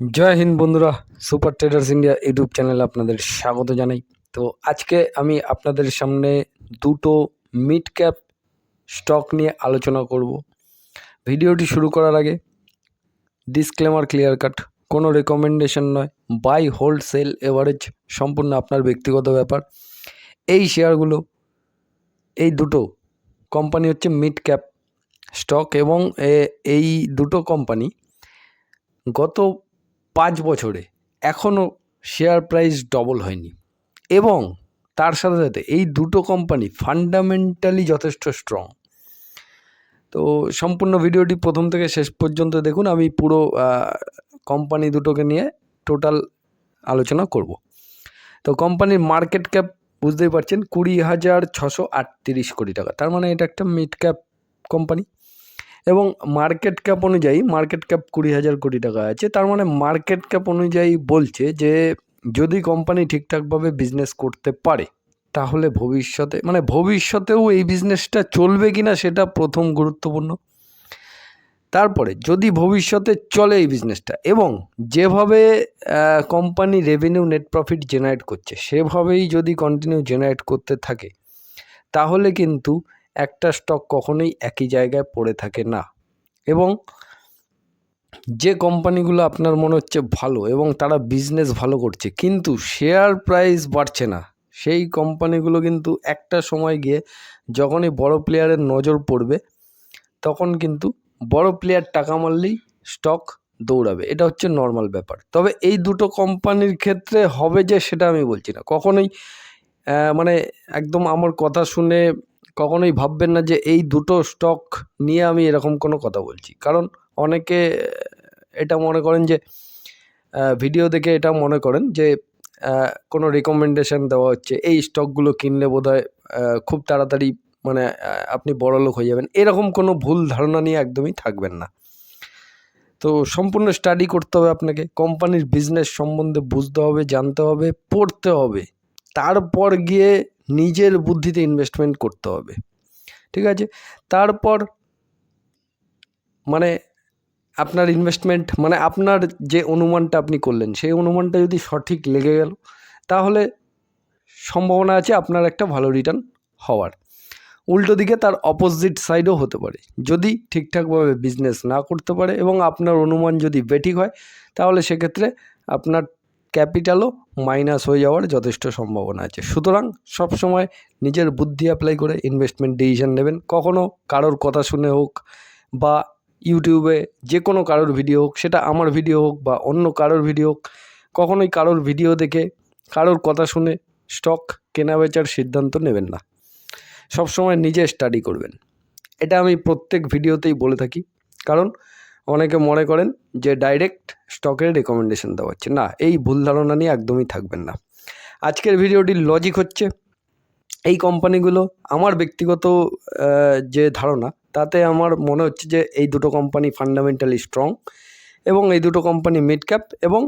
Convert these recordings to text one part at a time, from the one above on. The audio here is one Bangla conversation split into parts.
জয় হিন্দ বন্ধুরা, সুপার ট্রেডার্স ইন্ডিয়া ইউটিউব চ্যানেলে আপনাদের স্বাগত জানাই। তো আজকে আমি আপনাদের সামনে দুটো মিড ক্যাপ স্টক নিয়ে আলোচনা করব। ভিডিওটি শুরু করার আগে ডিসক্লেমার ক্লিয়ার কাট কোনো রেকমেন্ডেশন নয় বাই হোল্ড সেল এভারেজ সম্পূর্ণ আপনার ব্যক্তিগত ব্যাপার। এই শেয়ারগুলো, এই দুটো কোম্পানি হচ্ছে মিড ক্যাপ স্টক এবং এই দুটো কোম্পানি গত পাঁচ বছরে এখনও শেয়ার প্রাইস ডবল হয়নি। এবং তার সাথে সাথে এই দুটো কোম্পানি ফান্ডামেন্টালি যথেষ্ট স্ট্রং তো সম্পূর্ণ ভিডিওটি প্রথম থেকে শেষ পর্যন্ত দেখুন, আমি পুরো কোম্পানি দুটোকে নিয়ে টোটাল আলোচনা করব। তো কোম্পানির মার্কেট ক্যাপ বুঝতেই পারছেন কুড়ি হাজার ছশো আটত্রিশ কোটি টাকা। তার মানে এটা একটা মিড ক্যাপ কোম্পানি এবং মার্কেট ক্যাপ অনুযায়ী মার্কেট ক্যাপ কুড়ি হাজার কোটি টাকা আছে। তার মানে মার্কেট ক্যাপ অনুযায়ী বলছে যে, যদি কোম্পানি ঠিকঠাকভাবে বিজনেস করতে পারে, তাহলে ভবিষ্যতে মানে ভবিষ্যতেও এই বিজনেসটা চলবে কি না সেটা প্রথম গুরুত্বপূর্ণ। তারপরে, যদি ভবিষ্যতে চলে এই বিজনেসটা এবং যেভাবে company revenue net profit generate করছে, সেভাবেই যদি কন্টিনিউ জেনারেট করতে থাকে, তাহলে কিন্তু একটা স্টক কখনোই একই জায়গায় পড়ে থাকে না। এবং যে কোম্পানিগুলো আপনার মনে হচ্ছে ভালো এবং তারা বিজনেস ভালো করছে, কিন্তু শেয়ার প্রাইস বাড়ছে না। সেই কোম্পানিগুলো কিন্তু একটা সময় গিয়ে যখনই বড় প্লেয়ারের নজর পড়বে, তখন কিন্তু বড় প্লেয়ার টাকা মারলেই স্টক দৌড়াবে। এটা হচ্ছে নর্মাল ব্যাপার। তবে এই দুটো কোম্পানির ক্ষেত্রে হবে যে সেটা আমি বলছি না। কখনোই মানে একদম আমার কথা শুনে কখনোই ভাববেন না যে এই দুটো স্টক নিয়ে আমি এরকম কোনো কথা বলছি। কারণ অনেকে, এটা মনে করেন যে ভিডিও দেখে এটা মনে করেন যে কোনো রেকমেন্ডেশন দেওয়া হচ্ছে, এই স্টকগুলো কিনলে বোধহয় খুব তাড়াতাড়ি মানে আপনি বড়লোক হয়ে যাবেন। এরকম কোনো ভুল ধারণা নিয়ে একদমই থাকবেন না। তো সম্পূর্ণ স্টাডি করতে হবে আপনাকে কোম্পানির বিজনেস সম্বন্ধে বুঝতে হবে, জানতে হবে, পড়তে হবে। তারপর গিয়ে নিজের বুদ্ধিতে ইনভেস্টমেন্ট করতে হবে। ঠিক আছে? তারপর মানে আপনার ইনভেস্টমেন্ট মানে আপনার যে অনুমানটা আপনি করলেন, সেই অনুমানটা যদি সঠিক লেগে গেল, তাহলে সম্ভাবনা আছে আপনার একটা ভালো রিটার্ন হওয়ার। উল্টো দিকে তার অপোজিট সাইডও হতে পারে। যদি ঠিকঠাকভাবে বিজনেস না করতে পারে এবং আপনার অনুমান যদি বেঠিক হয়, তাহলে সেক্ষেত্রে আপনার ক্যাপিটালও মাইনাস হয়ে যাওয়ার যথেষ্ট সম্ভাবনা আছে। সুতরাং সবসময় নিজের বুদ্ধি অ্যাপ্লাই করে ইনভেস্টমেন্ট ডিসিশন নেবেন। কখনও কারোর কথা শুনে হোক বা ইউটিউবে যে কোনো কারোর ভিডিও হোক, সেটা আমার ভিডিও হোক বা অন্য কারোর ভিডিও হোক, কখনোই কারোর ভিডিও দেখে কারোর কথা শুনে স্টক কেনা বেচার সিদ্ধান্ত নেবেন না। সবসময় নিজে স্টাডি করবেন। এটা আমি প্রত্যেক ভিডিওতেই বলে থাকি। কারণ অনেকে মনে করেন যে ডাইরেক্ট স্টকের রেকমেন্ডেশন দেওয়া হচ্ছে। না, এই ভুল ধারণা নিয়ে একদমই থাকবেন না। আজকের ভিডিওটির লজিক হচ্ছে। এই কোম্পানিগুলো আমার ব্যক্তিগত যে ধারণা, তাতে আমার মনে হচ্ছে যে এই দুটো কোম্পানি ফান্ডামেন্টালি স্ট্রং এবং এই দুটো কোম্পানি মিড ক্যাপ এবং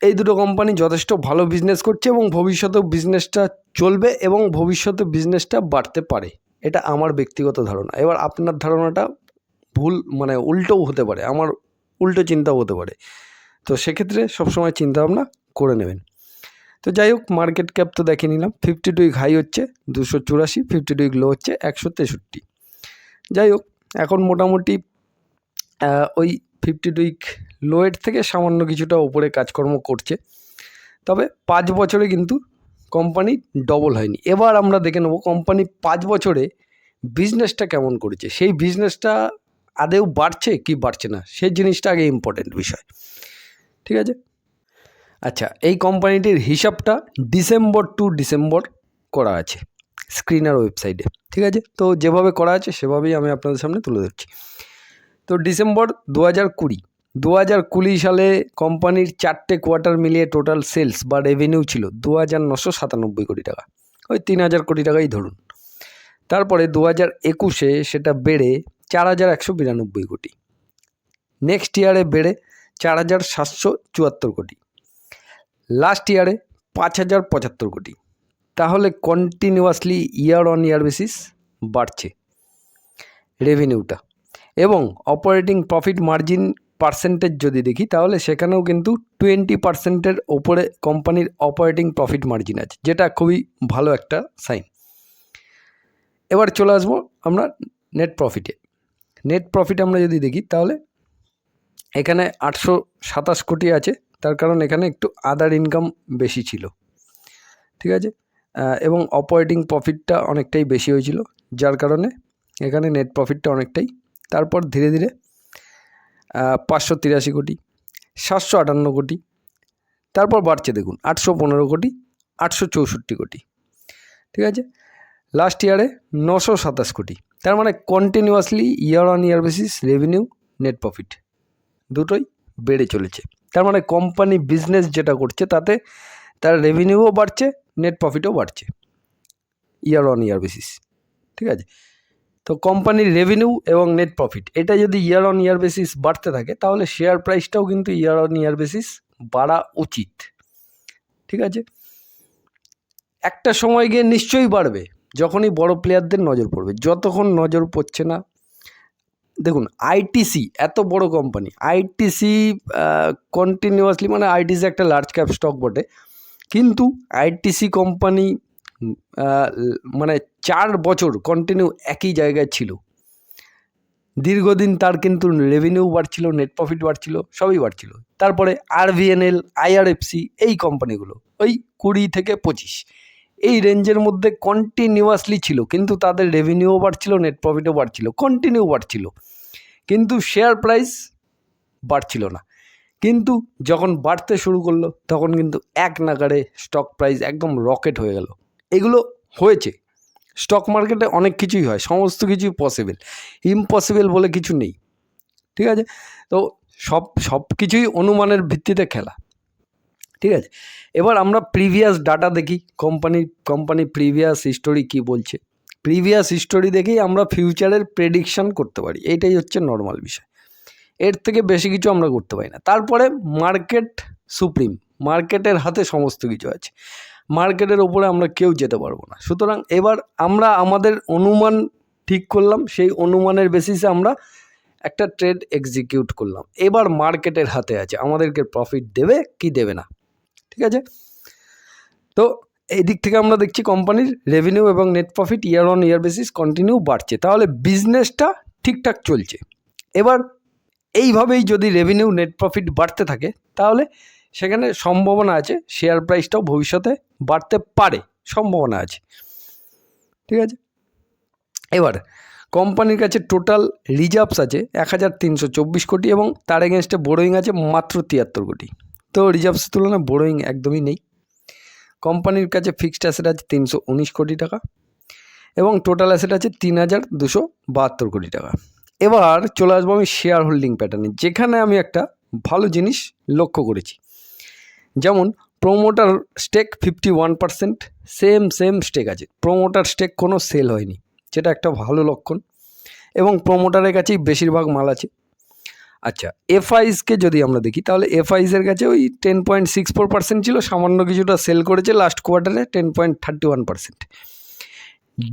এই দুটো কোম্পানি যথেষ্ট ভালো বিজনেস করছে এবং ভবিষ্যতেও বিজনেসটা চলবে এবং ভবিষ্যতে বিজনেসটা বাড়তে পারে। এটা আমার ব্যক্তিগত ধারণা। এবার আপনার ধারণাটা ভুল মানে উল্টোও হতে পারে, আমার উল্টো চিন্তাও হতে পারে। তো সেক্ষেত্রে সবসময় চিন্তাভাবনা করে নেবেন। তো যাই হোক, মার্কেট ক্যাপ তো দেখে নিলাম, ফিফটি টু হাই হচ্ছে, দুশো চুরাশি, ফিফটি টু লো হচ্ছে, একশো তেষট্টি। যাই হোক, এখন মোটামুটি ওই ফিফটি টু লোয়ের থেকে সামান্য কিছুটা ওপরে কাজকর্ম করছে। তবে পাঁচ বছরে কিন্তু কোম্পানি ডবল হয়নি। এবার আমরা দেখে নেব কোম্পানি পাঁচ বছরে বিজনেসটা কেমন করেছে। সেই বিজনেসটা আদেও বাড়ছে কি বাড়ছে না, সেই জিনিসটা আগে ইম্পর্টেন্ট বিষয়। ঠিক আছে? আচ্ছা এই কোম্পানিটির হিসাবটা ডিসেম্বর টু ডিসেম্বর করা আছে স্ক্রিনার ওয়েবসাইটে ঠিক আছে? তো যেভাবে করা আছে, সেভাবেই আমি আপনাদের সামনে তুলে ধরছি। তো ডিসেম্বর দু হাজার কুড়ি দু হাজার কুড়ি সালে কোম্পানির চারটে কোয়ার্টার মিলিয়ে টোটাল সেলস বা রেভিনিউ ছিল দু হাজার নশো সাতানব্বই কোটি টাকা। ওই তিন হাজার কোটি টাকাই ধরুন। তারপরে দু হাজার একুশে সেটা বেড়ে চার হাজার একশো বিরানব্বই কোটি। নেক্সট ইয়ারে বেড়ে চার হাজার সাতশো চুয়াত্তর কোটি। লাস্ট ইয়ারে পাঁচ হাজার পঁচাত্তর কোটি। তাহলে continuously year on year basis বাড়ছে রেভিনিউটা এবং অপারেটিং প্রফিট মার্জিন পার্সেন্টেজ যদি দেখি, তাহলে সেখানেও কিন্তু টোয়েন্টি পার্সেন্টের ওপরে কোম্পানির অপারেটিং প্রফিট মার্জিন আছে, যেটা খুবই ভালো একটা সাইন এবার চলে আসব আমরা নেট প্রফিটে নেট প্রফিট আমরা যদি দেখি, তাহলে এখানে আটশো সাতাশ কোটি আছে। তার কারণ এখানে একটু আদার ইনকাম বেশি ছিল। ঠিক আছে? এবং অপারেটিং প্রফিটটা অনেকটাই বেশি হয়েছিল, যার কারণে এখানে নেট প্রফিটটা অনেকটাই। তারপর ধীরে ধীরে পাঁচশো তিরাশি কোটি, সাতশো আটান্ন কোটি, তারপর বাড়ছে দেখুন, আটশো পনেরো কোটি, আটশো চৌষট্টি কোটি। ঠিক আছে? লাস্ট ইয়ারে নশো সাতাশ কোটি। তার মানে continuously year on year basis revenue net profit দুটোই বেড়ে চলেছে। তার মানে কোম্পানি বিজনেস যেটা করছে তাতে তার রেভিনিউও বাড়ছে নেট প্রফিটও বাড়ছে ইয়ার অন ইয়ার বেসিস ঠিক আছে? তো কোম্পানির রেভিনিউ এবং নেট প্রফিট এটা যদি ইয়ার অন ইয়ার বেসিস বাড়তে থাকে, তাহলে শেয়ার প্রাইসটাও কিন্তু ইয়ার অন ইয়ার বেসিস বাড়া উচিত, ঠিক আছে? একটা সময় গিয়ে নিশ্চয়ই বাড়বে। যখনই বড় প্লেয়ারদের নজর পড়বে, যতক্ষণ নজর পড়ছে না, দেখুন আইটিসি এত বড় কোম্পানি আইটিসি কন্টিনিউয়াসলি মানে আইটিসি একটা লার্জ ক্যাপ স্টক বটে, কিন্তু আইটিসি কোম্পানি মানে চার বছর কন্টিনিউ একই জায়গায় ছিল। দীর্ঘদিন তার কিন্তু রেভিনিউ বাড়ছিল নেট প্রফিট বাড়ছিল, সবই বাড়ছিল। তারপরে আরভিএনএল আইআরএফসি এই কোম্পানিগুলো ওই কুড়ি থেকে পঁচিশ। এই রেঞ্জের মধ্যে কন্টিনিউয়াসলি ছিল, কিন্তু তাদের রেভিনিউও বাড়ছিল নেট প্রফিটও বাড়ছিল কন্টিনিউ বাড়ছিল। কিন্তু শেয়ার প্রাইস বাড়ছিল না। কিন্তু যখন বাড়তে শুরু করল, তখন কিন্তু এক নাগাড়ে স্টক প্রাইস একদম রকেট হয়ে গেল। এগুলো হয়েছে। স্টক মার্কেটে অনেক কিছুই হয়, সমস্ত কিছুই পসিবল ইম্পসিবল বলে কিছু নেই। ঠিক আছে? তো সব সব কিছুই অনুমানের ভিত্তিতে খেলা। ঠিক আছে? এবার আমরা প্রিভিয়াস ডাটা দেখি কোম্পানি কোম্পানি প্রিভিয়াস হিস্টোরি কী বলছে? প্রিভিয়াস হিস্টোরি দেখেই আমরা ফিউচারের প্রেডিকশান করতে পারি এটাই হচ্ছে নর্মাল বিষয়। এর থেকে বেশি কিছু আমরা করতে পারি না। তারপরে মার্কেট সুপ্রিম মার্কেটের হাতে সমস্ত কিছু আছে। মার্কেটের ওপরে আমরা কেউ যেতে পারব না। সুতরাং এবার আমরা আমাদের অনুমান ঠিক করলাম, সেই অনুমানের বেসিসে আমরা একটা ট্রেড এক্সিকিউট করলাম। এবার মার্কেটের হাতে আছে, আমাদেরকে প্রফিট দেবে কি দেবে না? ঠিক আছে? তো এই দিক থেকে আমরা দেখছি কোম্পানির রেভিনিউ এবং net profit year on year basis continue বাড়ছে। তাহলে বিজনেসটা ঠিকঠাক চলছে। এবার এইভাবেই যদি রেভিনিউ নেট প্রফিট বাড়তে থাকে, তাহলে সেখানে সম্ভাবনা আছে শেয়ার প্রাইসটাও ভবিষ্যতে বাড়তে পারে, সম্ভাবনা আছে। ঠিক আছে? এবার কোম্পানির কাছে টোটাল রিজার্ভস আছে এক হাজার তিনশো চব্বিশ কোটি এবং তার এগেনস্টে বোরোয়িং আছে মাত্র তিয়াত্তর কোটি। তো রিজার্ভসের তুলনায় বোরোয়িং একদমই নেই। কোম্পানির কাছে ফিক্সড অ্যাসেট আছে তিনশো উনিশ কোটি টাকা এবং টোটাল অ্যাসেট আছে তিন হাজার দুশো বাহাত্তর কোটি টাকা। এবার চলে আসব আমি শেয়ার হোল্ডিং প্যাটার্নে যেখানে আমি একটা ভালো জিনিস লক্ষ্য করেছি। যেমন promoter stake fifty one percent same same stake আছে। প্রোমোটার স্টেক কোনো সেল হয়নি, যেটা একটা ভালো লক্ষণ। এবং প্রোমোটারের কাছেই বেশিরভাগ মাল আছে। আচ্ছা এফআইসকে যদি আমরা দেখি, তাহলে এফআইসের কাছে ওই ten point six four percent ছিল, সামান্য কিছুটা সেল করেছে লাস্ট কোয়ার্টারে ten point thirty one percent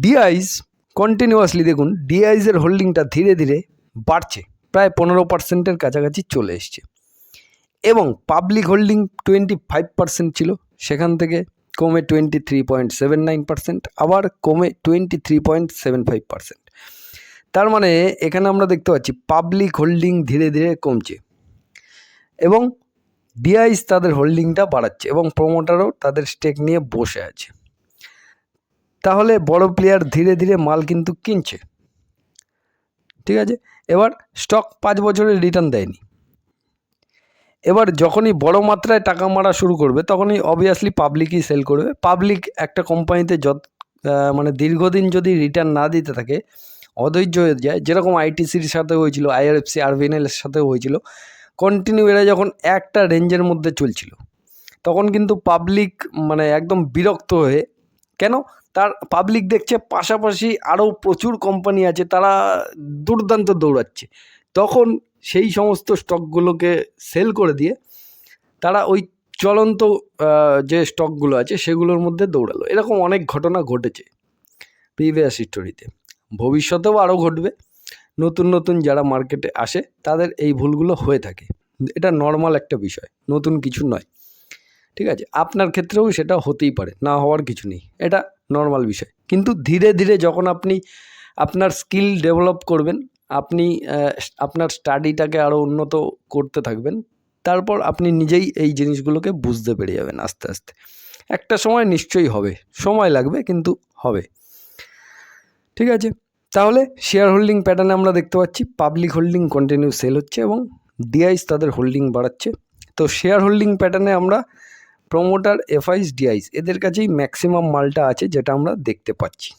DIIs continuously দেখুন ডিআইসের হোল্ডিংটা ধীরে ধীরে বাড়ছে, প্রায় পনেরো পার্সেন্টের কাছাকাছি চলে এসছে। এবং public holding twenty five percent ছিল, সেখান থেকে কমে twenty three point seven nine percent আবার কমে twenty three point seven five percent তার মানে এখানে আমরা দেখতে পাচ্ছি পাবলিক হোল্ডিং ধীরে ধীরে কমছে। এবং ডিআইস তাদের হোল্ডিংটা বাড়াচ্ছে এবং প্রোমোটারও তাদের স্টেক নিয়ে বসে আছে। তাহলে বড় প্লেয়ার ধীরে ধীরে মাল কিন্তু কিনছে। ঠিক আছে? এবার স্টক পাঁচ বছরের রিটার্ন দেয়নি। এবার যখনই বড় মাত্রায় টাকা মারা শুরু করবে, তখনই অবভিয়াসলি পাবলিকই সেল করবে। পাবলিক একটা কোম্পানিতে যত মানে দীর্ঘদিন যদি রিটার্ন না দিতে থাকে অধৈর্য হয়ে যায়। যেরকম আইটিসির সাথে হয়েছিল আইআরএফসি আরভিএনএলের সাথেও হয়েছিল কন্টিনিউ এরা যখন একটা রেঞ্জের মধ্যে চলছিল, তখন কিন্তু পাবলিক মানে একদম বিরক্ত হয়ে, কেন? তার পাবলিক দেখছে পাশাপাশি আরও প্রচুর কোম্পানি আছে, তারা দুর্দান্ত দৌড়াচ্ছে। তখন সেই সমস্ত স্টকগুলোকে সেল করে দিয়ে, তারা ওই চলন্ত যে স্টকগুলো আছে, সেগুলোর মধ্যে দৌড়ালো। এরকম অনেক ঘটনা ঘটেছে প্রিভিয়াস হিস্টোরিতে ভবিষ্যতেও আরও ঘটবে। নতুন নতুন যারা মার্কেটে আসে, তাদের এই ভুলগুলো হয়ে থাকে। এটা নর্মাল একটা বিষয়, নতুন কিছু নয়। ঠিক আছে? আপনার ক্ষেত্রেও সেটা হতেই পারে, না হওয়ার কিছু নেই। এটা নর্মাল বিষয়। কিন্তু ধীরে ধীরে যখন আপনি আপনার স্কিল ডেভেলপ করবেন, আপনি আপনার স্টাডিটাকে আরও উন্নত করতে থাকবেন, তারপর আপনি নিজেই এই জিনিসগুলোকে বুঝতে পেরে যাবেন আস্তে আস্তে। একটা সময় নিশ্চয়ই হবে, সময় লাগবে, কিন্তু হবে। ঠিক আছে? তাহলে শেয়ার হোল্ডিং প্যাটার্নে আমরা দেখতে পাচ্ছি পাবলিক হোল্ডিং কন্টিনিউ সেল হচ্ছে এবং ডিআইস তাদের হোল্ডিং বাড়াচ্ছে। তো শেয়ার হোল্ডিং প্যাটার্নে আমরা প্রমোটার এফআইস ডিআইস এদের কাছেই ম্যাক্সিমাম মালটা আছে যেটা আমরা দেখতে পাচ্ছি।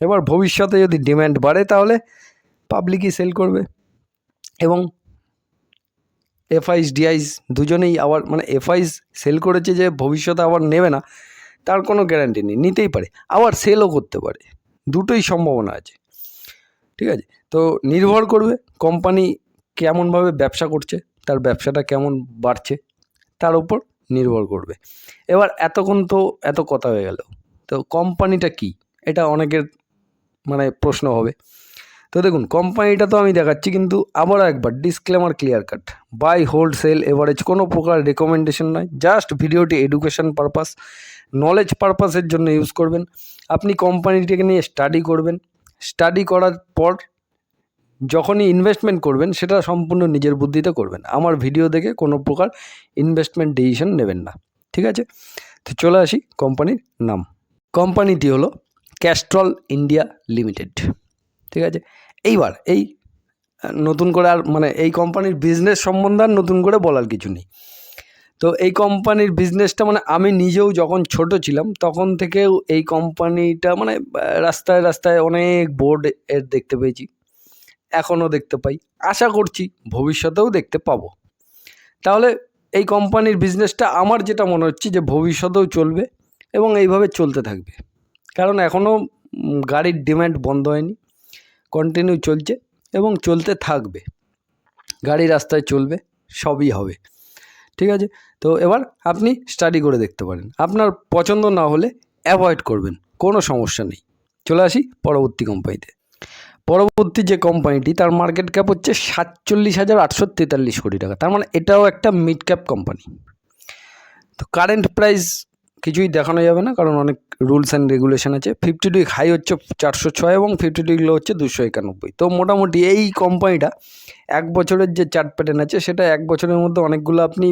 এবার ভবিষ্যতে যদি ডিম্যান্ড বাড়ে তাহলে পাবলিকই সেল করবে এবং এফআইস ডিআইস দুজনেই আবার মানে এফআইস সেল করেছে যে ভবিষ্যতে আবার নেবে না, তার কোনো গ্যারান্টি নেই, নিতেই পারে। আবার সেলও করতে পারে। দুটোই সম্ভাবনা আছে। ঠিক আছে? তো নির্ভর করবে কোম্পানি কেমনভাবে ব্যবসা করছে, তার ব্যবসাটা কেমন বাড়ছে, তার উপর নির্ভর করবে। এবার এতক্ষণ তো এত কথা হয়ে গেল, তো কোম্পানিটা কি? এটা অনেকের মানে প্রশ্ন হবে। তো দেখুন কোম্পানিটা তো আমি দেখাচ্ছি, কিন্তু আবারও একবার disclaimer clear cut buy hold sell average কোনো প্রকার রেকমেন্ডেশন নয়। জাস্ট ভিডিওটি এডুকেশন পারপাস নলেজ পারপাসের জন্য ইউজ করবেন। আপনি কোম্পানিটিকে নিয়ে স্টাডি করবেন। স্টাডি করার পর যখনই ইনভেস্টমেন্ট করবেন, সেটা সম্পূর্ণ নিজের বুদ্ধিতে করবেন। আমার ভিডিও দেখে কোনো প্রকার ইনভেস্টমেন্ট ডিসিশন নেবেন না। ঠিক আছে? তো চলে আসি কোম্পানির নাম। কোম্পানিটি হলো ক্যাস্ট্রল ইন্ডিয়া লিমিটেড ঠিক আছে? এইবার এই, নতুন করে আর মানে এই কোম্পানির বিজনেস সম্বন্ধে আর নতুন করে বলার কিছু নেই। তো এই কোম্পানির বিজনেসটা মানে আমি নিজেও যখন ছোট ছিলাম, তখন থেকেও এই কোম্পানিটা মানে রাস্তায় রাস্তায় অনেক বোর্ড এর দেখতে পেয়েছি। এখনও দেখতে পাই। আশা করছি ভবিষ্যতেও দেখতে পাবো। তাহলে এই কোম্পানির বিজনেসটা আমার যেটা মনে হচ্ছে যে ভবিষ্যতেও চলবে এবং এইভাবে চলতে থাকবে। কারণ এখনও গাড়ির ডিমান্ড বন্ধ হয়নি কন্টিনিউ চলছে এবং চলতে থাকবে। গাড়ি রাস্তায় চলবে, সবই হবে। ঠিক আছে? তো এবার আপনি স্টাডি করে দেখতে পারেন। আপনার পছন্দ না হলে অ্যাভয়েড করবেন, কোনো সমস্যা নেই। চলে আসি পরবর্তী কোম্পানিতে পরবর্তী যে কোম্পানিটি তার মার্কেট ক্যাপ হচ্ছে সাতচল্লিশ হাজার আটশো তেতাল্লিশ কোটি টাকা। তার মানে এটাও একটা মিড ক্যাপ কোম্পানি তো কারেন্ট প্রাইস কিছুই দেখানো যাবে না, কারণ অনেক রুলস অ্যান্ড রেগুলেশন আছে। ফিফটি টু হাই হচ্ছে চারশো ছয় এবং ফিফটি টু লো হচ্ছে দুশো একানব্বই। তো মোটামুটি এই কোম্পানিটা এক বছরের যে চার্ট প্যাটার্ন আছে, সেটা এক বছরের মধ্যে অনেকগুলো আপনি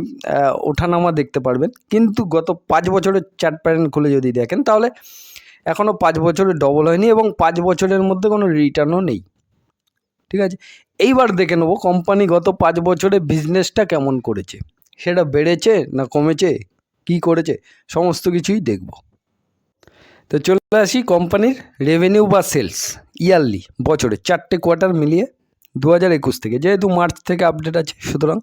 ওঠানামা দেখতে পারবেন। কিন্তু গত পাঁচ বছরের চার্ট প্যাটার্ন খুলে যদি দেখেন, তাহলে এখনও পাঁচ বছরে ডবল হয়নি এবং পাঁচ বছরের মধ্যে কোনো রিটার্নও নেই। ঠিক আছে? এইবার দেখে নেব কোম্পানি গত পাঁচ বছরে বিজনেসটা কেমন করেছে? সেটা বেড়েছে না কমেছে? কি করেছে? সমস্ত কিছুই দেখব। তো চলে আসি কোম্পানির রেভিনিউ বা সেলস ইয়ারলি বছরে চারটে কোয়ার্টার মিলিয়ে দু হাজার একুশ থেকে। যেহেতু মার্চ থেকে আপডেট আছে, সুতরাং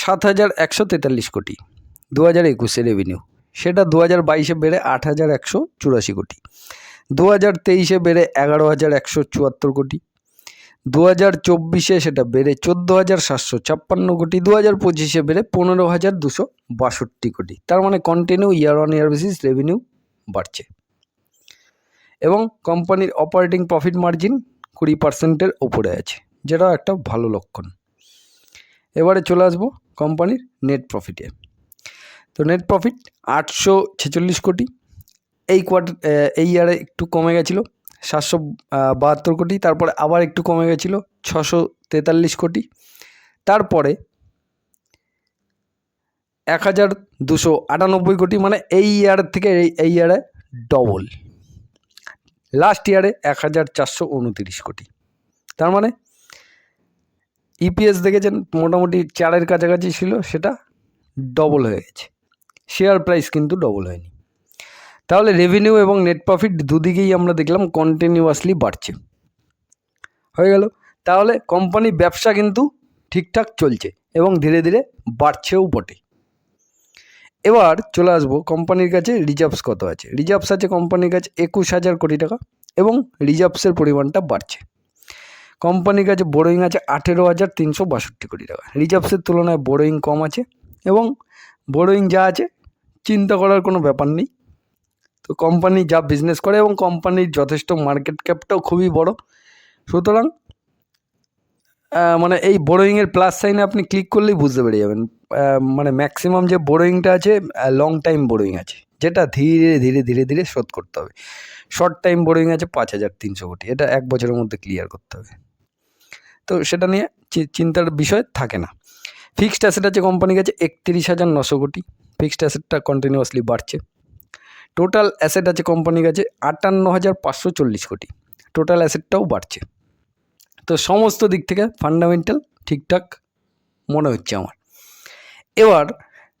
সাত হাজার একশো তেতাল্লিশ কোটি দু হাজার একুশে রেভিনিউ সেটা দু হাজার বাইশে বেড়ে আট হাজার একশো চুরাশি কোটি। দু হাজার তেইশে বেড়ে এগারো হাজার একশো চুয়াত্তর কোটি। দু হাজার চব্বিশে সেটা বেড়ে চোদ্দ হাজার সাতশো ছাপ্পান্ন কোটি দু হাজার পঁচিশে বেড়ে পনেরো হাজার দুশো বাষট্টি কোটি। তার মানে continue year on year basis revenue বাড়ছে। এবং কোম্পানির অপারেটিং প্রফিট মার্জিন কুড়ি পার্সেন্টের ওপরে আছে যেটাও একটা ভালো লক্ষণ। এবারে চলে আসব কোম্পানির নেট প্রফিটে তো নেট প্রফিট আটশো ছেচল্লিশ কোটি, এই কোয়ার্টার এই ইয়ারে একটু কমে গেছিল। সাতশো বাহাত্তর কোটি, তারপরে আবার একটু কমে গেছিল ছশো তেতাল্লিশ কোটি। তারপরে এক হাজার দুশো আটানব্বই কোটি মানে এই ইয়ার থেকে এই এই ইয়ারে ডবল। লাস্ট ইয়ারে এক হাজার চারশো উনতিরিশ কোটি। তার মানে ইপিএস দেখেছেন, মোটামুটি চারের কাছাকাছি ছিল, সেটা ডবল হয়ে গেছে। শেয়ার প্রাইস কিন্তু ডবল হয়নি। তাহলে রেভিনিউ এবং নেট প্রফিট দুদিকেই আমরা দেখলাম কন্টিনিউয়াসলি বাড়ছে। হয়ে গেল? তাহলে কোম্পানি ব্যবসা কিন্তু ঠিকঠাক চলছে এবং ধীরে ধীরে বাড়ছেও বটে। এবার চলে আসব কোম্পানির কাছে রিজার্ভস কত আছে? রিজার্ভস আছে কোম্পানির কাছে একুশ হাজার কোটি টাকা এবং রিজার্ভসের পরিমাণটা বাড়ছে। কোম্পানির কাছে বোরোয়িং আছে আঠেরো হাজার তিনশো বাষট্টি কোটি টাকা। রিজার্ভসের তুলনায় বোরোইং কম আছে এবং বোরোইং যা আছে চিন্তা করার কোনো ব্যাপার নেই। তো কোম্পানি যা বিজনেস করে এবং কোম্পানির যথেষ্ট মার্কেট ক্যাপটাও খুবই বড়। সুতরাং মানে এই বোরোয়িংয়ের প্লাস সাইনে আপনি ক্লিক করলেই বুঝতে পেরে যাবেন। মানে ম্যাক্সিমাম যে বোরোয়িংটা আছে লং টাইম বোরোয়িং আছে, যেটা ধীরে ধীরে ধীরে ধীরে শোধ করতে হবে। শর্ট টাইম বোরোয়িং আছে পাঁচ হাজার তিনশো কোটি, এটা এক বছরের মধ্যে ক্লিয়ার করতে হবে। তো সেটা নিয়ে চিন্তার বিষয় থাকে না। ফিক্সড অ্যাসেট আছে কোম্পানির কাছে একত্রিশ হাজার নশো কোটি ফিক্সড অ্যাসেটটা কন্টিনিউয়াসলি বাড়ছে। টোটাল অ্যাসেট আছে কোম্পানির কাছে আটান্ন হাজার পাঁচশো চল্লিশ কোটি। টোটাল অ্যাসেটটাও বাড়ছে। তো সমস্ত দিক থেকে ফান্ডামেন্টাল ঠিকঠাক মনে হচ্ছে আমার। এবার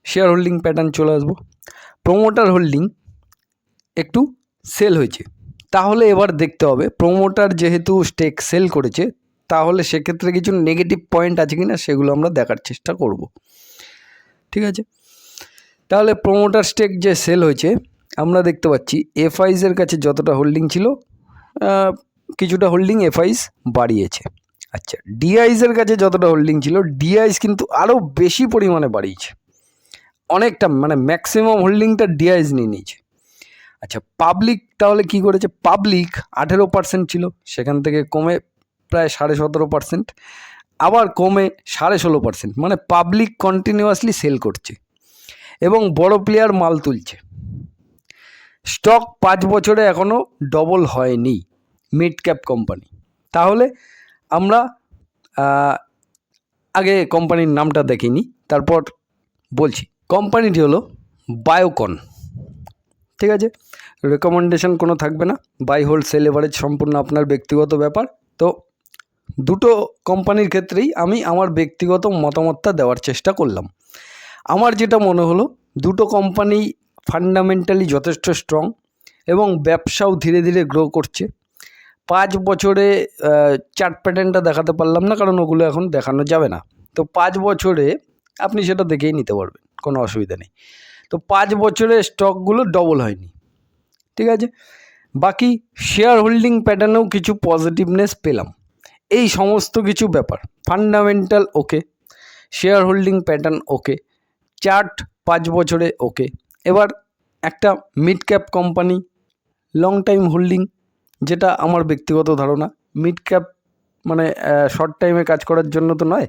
শেয়ার হোল্ডিং প্যাটার্ন চলে আসব। প্রোমোটার হোল্ডিং একটু সেল হয়েছে। তাহলে এবার দেখতে হবে প্রোমোটার যেহেতু স্টেক সেল করেছে, তাহলে সেক্ষেত্রে কিছু নেগেটিভ পয়েন্ট আছে কি না সেগুলো আমরা দেখার চেষ্টা করব। ঠিক আছে? তাহলে প্রোমোটার স্টেক যে সেল হয়েছে আমরা দেখতে পাচ্ছি এফআইসের কাছে যতটা হোল্ডিং ছিল কিছুটা হোল্ডিং এফআইস বাড়িয়েছে। আচ্ছা ডিআইসের কাছে যতটা হোল্ডিং ছিল ডিআইস কিন্তু আরও বেশি পরিমাণে বাড়িয়েছে। অনেকটা মানে ম্যাক্সিমাম হোল্ডিংটা ডিআইস নিয়ে নিয়েছে। আচ্ছা পাবলিক তাহলে কি করেছে? পাবলিক আঠেরো পার্সেন্ট ছিল, সেখান থেকে কমে প্রায় সাড়ে সতেরো পার্সেন্ট আবার কমে সাড়ে ষোলো পার্সেন্ট মানে পাবলিক কন্টিনিউয়াসলি সেল করছে। এবং বড় প্লেয়ার মাল তুলছে। স্টক পাঁচ বছরে এখনও ডবল হয়নি মিড ক্যাপ কোম্পানি তাহলে আমরা আগে কোম্পানির নামটা দেখিনি, তারপর বলছি। কোম্পানিটি হলো বায়োকন ঠিক আছে? রেকমেন্ডেশন কোনো থাকবে না। বাই হোল্ড সেল এভারেজ সম্পূর্ণ আপনার ব্যক্তিগত ব্যাপার। তো দুটো কোম্পানির ক্ষেত্রেই আমি আমার ব্যক্তিগত মতামতটা দেওয়ার চেষ্টা করলাম। আমার যেটা মনে হলো, দুটো কোম্পানি ফান্ডামেন্টালি যথেষ্ট স্ট্রং এবং ব্যবসাও ধীরে ধীরে গ্রো করছে। পাঁচ বছরে চার্ট প্যাটার্নটা দেখাতে পারলাম না, কারণ ওগুলো এখন দেখানো যাবে না। তো পাঁচ বছরে আপনি সেটা দেখেই নিতে পারবেন, কোনো অসুবিধা নেই। তো পাঁচ বছরে স্টকগুলো ডবল হয়নি, ঠিক আছে? বাকি শেয়ার হোল্ডিং প্যাটার্নেও কিছু পজিটিভনেস পেলাম। এই সমস্ত কিছু ব্যাপার fundamental okay share holding pattern okay chart পাঁচ বছরে ওকে এবার একটা mid cap company long time holding যেটা আমার ব্যক্তিগত ধারণা। মিড ক্যাপ মানে শর্ট টাইমে কাজ করার জন্য তো নয়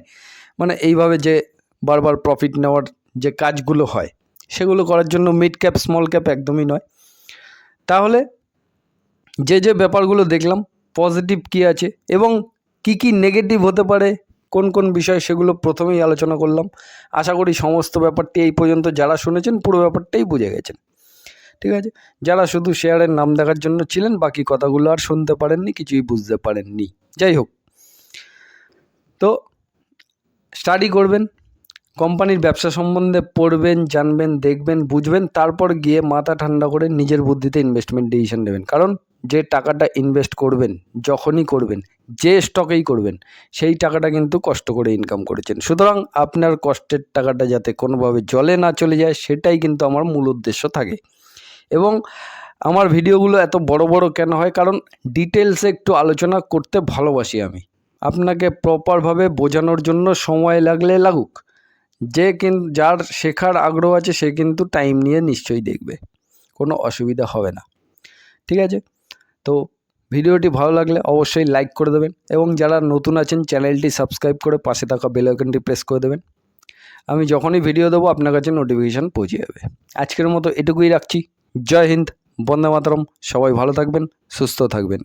মানে এইভাবে যে বারবার প্রফিট নেওয়ার যে কাজগুলো হয়, সেগুলো করার জন্য মিড ক্যাপ স্মল ক্যাপ একদমই নয়। তাহলে যে যে ব্যাপারগুলো দেখলাম পজিটিভ কী আছে এবং কি কি নেগেটিভ হতে পারে কোন কোন বিষয় সেগুলো প্রথমেই আলোচনা করলাম। আশা করি সমস্ত ব্যাপারটি এই পর্যন্ত যারা শুনেছেন পুরো ব্যাপারটাই বুঝে গেছেন। ঠিক আছে? যারা শুধু শেয়ারের নাম দেখার জন্য ছিলেন, বাকি কথাগুলো আর শুনতে পারেননি, কিছুই বুঝতে পারেননি। যাই হোক। তো স্টাডি করবেন কোম্পানির ব্যবসা সম্বন্ধে পড়বেন, জানবেন, দেখবেন, বুঝবেন, তারপর গিয়ে মাথা ঠান্ডা করে নিজের বুদ্ধিতে ইনভেস্টমেন্ট ডিসিশন নেবেন। কারণ যে টাকাটা ইনভেস্ট করবেন, যখনই করবেন যে স্টকেই করবেন, সেই টাকাটা কিন্তু কষ্ট করে ইনকাম করেছেন। সুতরাং আপনার কষ্টের টাকাটা যাতে কোনোভাবে জলে না চলে যায়, সেটাই কিন্তু আমার মূল উদ্দেশ্য থাকে। এবং আমার ভিডিওগুলো এত বড় বড় কেন হয়? কারণ ডিটেলসে একটু আলোচনা করতে ভালোবাসি আমি। আপনাকে প্রপারভাবে বোঝানোর জন্য সময় লাগলে লাগুক। যে কিন্তু যার শেখার আগ্রহ আছে, সে কিন্তু টাইম নিয়ে নিশ্চয়ই দেখবে। কোনো অসুবিধা হবে না। ঠিক আছে? তো ভিডিওটি ভালো লাগলে অবশ্যই লাইক করে দেবেন এবং যারা নতুন আছেন চ্যানেলটি সাবস্ক্রাইব করে পাশে থাকা বেল আইকনটি প্রেস করে দেবেন। আমি যখনই ভিডিও দেবো, আপনার কাছে নোটিফিকেশান পৌঁছে যাবে। আজকের মতো এটুকুই রাখছি। জয় হিন্দ, বন্দে মাতরম। সবাই ভালো থাকবেন, সুস্থ থাকবেন।